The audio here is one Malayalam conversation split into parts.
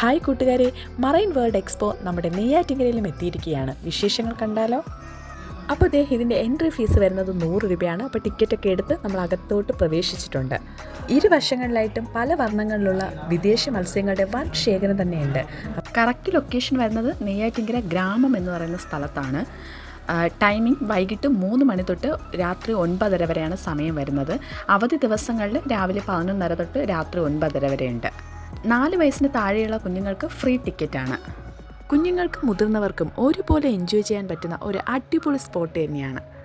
ഹായ് കൂട്ടുകാരെ. മറൈൻ വേൾഡ് എക്സ്പോ നമ്മുടെ നെയ്യാറ്റിങ്കരയിലും എത്തിയിരിക്കുകയാണ്. വിശേഷങ്ങൾ കണ്ടാലോ? അപ്പോൾ ദേ ഇതിന്റെ എൻട്രി ഫീസ് വരുന്നത് നൂറ് രൂപയാണ്. അപ്പോൾ ടിക്കറ്റൊക്കെ എടുത്ത് നമ്മൾ അകത്തോട്ട് പ്രവേശിച്ചിട്ടുണ്ട്. ഇരുവശങ്ങളിലായിട്ടും പല വർണങ്ങളിലുള്ള വിദേശ മത്സ്യങ്ങളുടെ വൻ ശേഖരം തന്നെയുണ്ട്. കറക്റ്റ് ലൊക്കേഷൻ വരുന്നത് നെയ്യാറ്റിങ്കര ഗ്രാമം എന്ന് പറയുന്ന സ്ഥലത്താണ്. ടൈമിംഗ് വൈകിട്ട് മൂന്ന് മണി തൊട്ട് രാത്രി ഒൻപതര വരെയാണ് സമയം വരുന്നത്. അവധി ദിവസങ്ങളിൽ രാവിലെ പതിനൊന്നര തൊട്ട് രാത്രി ഒൻപതര വരെയുണ്ട്. നാല് വയസ്സിന് താഴെയുള്ള കുഞ്ഞുങ്ങൾക്ക് ഫ്രീ ടിക്കറ്റാണ്. കുഞ്ഞുങ്ങൾക്കും മുതിർന്നവർക്കും ഒരുപോലെ എൻജോയ് ചെയ്യാൻ പറ്റുന്ന ഒരു അടിപൊളി സ്പോട്ട് തന്നെയാണ്.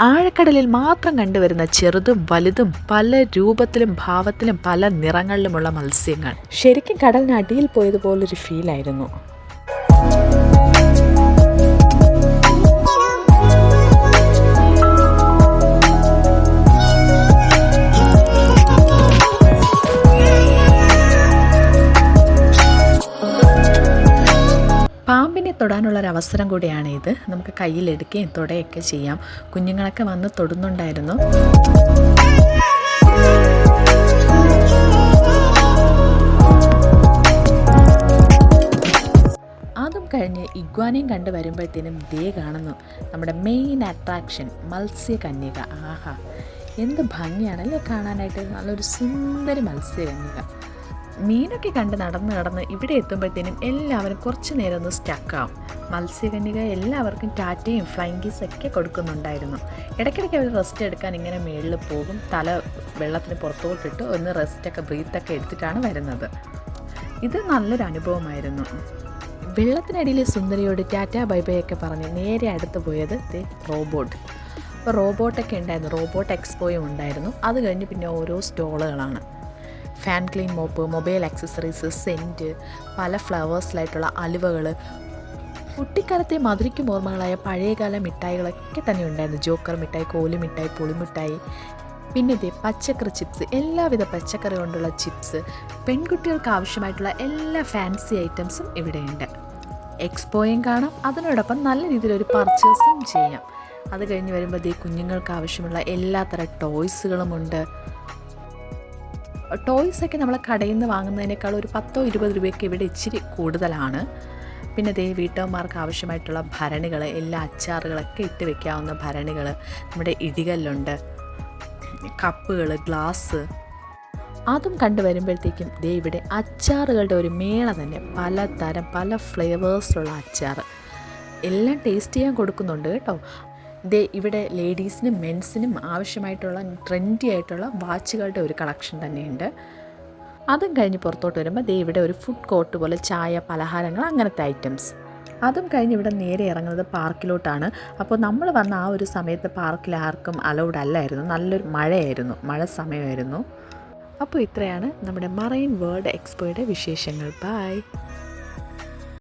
ആഴക്കടലിൽ മാത്രം കണ്ടുവരുന്ന ചെറുതും വലുതും പല രൂപത്തിലും ഭാവത്തിലും പല നിറങ്ങളിലുമുള്ള മത്സ്യങ്ങൾ. ശരിക്കും കടലിന് അടിയിൽ പോയതുപോലൊരു ഫീലായിരുന്നു പാമ്പിനെ തൊടാനുള്ള ഒരു അവസരം കൂടിയാണ് ഇത് നമുക്ക് കയ്യിലെടുക്കുകയും തൊടയൊക്കെ ചെയ്യാം. കുഞ്ഞുങ്ങളൊക്കെ വന്ന് തൊടുന്നുണ്ടായിരുന്നു. അതും കഴിഞ്ഞ് ഇഗ്വാനയും കണ്ട് വരുമ്പോഴത്തേനും ദേ കാണുന്നു. നമ്മുടെ മെയിൻ അട്രാക്ഷൻ മത്സ്യകന്യക. ആഹാ. എന്ത് ഭംഗിയാണല്ലേ കാണാനായിട്ട്. നല്ലൊരു സുന്ദരി മത്സ്യകന്യക. മീനൊക്കെ കണ്ട് നടന്ന് നടന്ന് ഇവിടെ എത്തുമ്പോഴത്തേനും എല്ലാവരും കുറച്ച് നേരം ഒന്ന് സ്റ്റക്കാവും മത്സ്യകന്യക എല്ലാവർക്കും ടാറ്റയും ഫ്ലൈങ് കീസ് ഒക്കെ കൊടുക്കുന്നുണ്ടായിരുന്നു. ഇടയ്ക്കിടയ്ക്ക് അവർ റെസ്റ്റ് എടുക്കാൻ ഇങ്ങനെ മേളിൽ പോകും. തല വെള്ളത്തിന് പുറത്തോട്ടിട്ട് ഒന്ന് റെസ്റ്റൊക്കെ ബ്രീത്തൊക്കെ എടുത്തിട്ടാണ് വരുന്നത്. ഇത് നല്ലൊരു അനുഭവമായിരുന്നു. വെള്ളത്തിനടിയിൽ സുന്ദരിയോട് ടാറ്റ ബൈ പറഞ്ഞ് നേരെ അടുത്ത് പോയത് റോബോട്ട്. അപ്പോൾ റോബോട്ടൊക്കെ ഉണ്ടായിരുന്നു. റോബോട്ട് എക്സ്പോയും ഉണ്ടായിരുന്നു. അത് കഴിഞ്ഞ് പിന്നെ ഓരോ സ്റ്റോളുകളാണ്. Fan clean mop mobile accessories scent പല ഫ്ലവേഴ്സിലായിട്ടുള്ള അലുവകൾ കുട്ടിക്കാലത്തെ മധുരയ്ക്കും ഓർമ്മകളായ പഴയകാല മിഠായികളൊക്കെ തന്നെ ഉണ്ടായിരുന്നു. ജോക്കർ മിഠായി കോലി മിഠായി പുളിമിഠായി പിന്നെ ഇതേ പച്ചക്കറി ചിപ്സ് എല്ലാവിധ പച്ചക്കറി കൊണ്ടുള്ള ചിപ്സ് പെൺകുട്ടികൾക്ക് ആവശ്യമായിട്ടുള്ള എല്ലാ ഫാൻസി ഐറ്റംസും ഇവിടെയുണ്ട്. എക്സ്പോയും കാണാം. അതിനോടൊപ്പം നല്ല രീതിയിലൊരു പർച്ചേസും ചെയ്യാം. അത് കഴിഞ്ഞ് വരുമ്പോൾ കുഞ്ഞുങ്ങൾക്ക് ആവശ്യമുള്ള എല്ലാത്തരം ടോയ്സുകളുമുണ്ട് ടോയ്സ് ഒക്കെ നമ്മൾ കടയിൽ നിന്ന് വാങ്ങുന്നതിനേക്കാൾ ഒരു പത്തോ ഇരുപത് രൂപയൊക്കെ ഇവിടെ ഇച്ചിരി കൂടുതലാണ്. പിന്നെ ദേ വീട്ടമ്മമാർക്ക് ആവശ്യമായിട്ടുള്ള ഭരണികൾ എല്ലാ അച്ചാറുകളൊക്കെ ഇട്ട് വെക്കാവുന്ന ഭരണികൾ നമ്മുടെ ഇടികല്ലുണ്ട് കപ്പുകൾ ഗ്ലാസ്. അതും കണ്ടു വരുമ്പോഴത്തേക്കും ദേ ഇവിടെ അച്ചാറുകളുടെ ഒരു മേള തന്നെ പലതരം പല ഫ്ലേവേഴ്സിലുള്ള അച്ചാർ എല്ലാം ടേസ്റ്റ് ചെയ്യാൻ കൊടുക്കുന്നുണ്ട് കേട്ടോ. ദേ ഇവിടെ ലേഡീസിനും മെൻസിനും ആവശ്യമായിട്ടുള്ള ട്രെൻഡി ആയിട്ടുള്ള വാച്ചുകളുടെ ഒരു കളക്ഷൻ തന്നെയുണ്ട്. അതും കഴിഞ്ഞ് പുറത്തോട്ട് വരുമ്പോൾ ദേ ഇവിടെ ഒരു ഫുഡ് കോർട്ട് പോലെ ചായ പലഹാരങ്ങൾ അങ്ങനത്തെ ഐറ്റംസ് അതും കഴിഞ്ഞ് ഇവിടെ നേരെ ഇറങ്ങുന്നത് പാർക്കിലോട്ടാണ്. അപ്പോൾ നമ്മൾ വന്ന ആ ഒരു സമയത്ത് പാർക്കിൽ ആർക്കും അലൗഡ് അല്ലായിരുന്നു. നല്ലൊരു മഴയായിരുന്നു. മഴ സമയമായിരുന്നു. അപ്പോൾ ഇത്രയാണ് നമ്മുടെ മറൈൻ വേൾഡ് എക്സ്പോയുടെ വിശേഷങ്ങൾ. ബായ്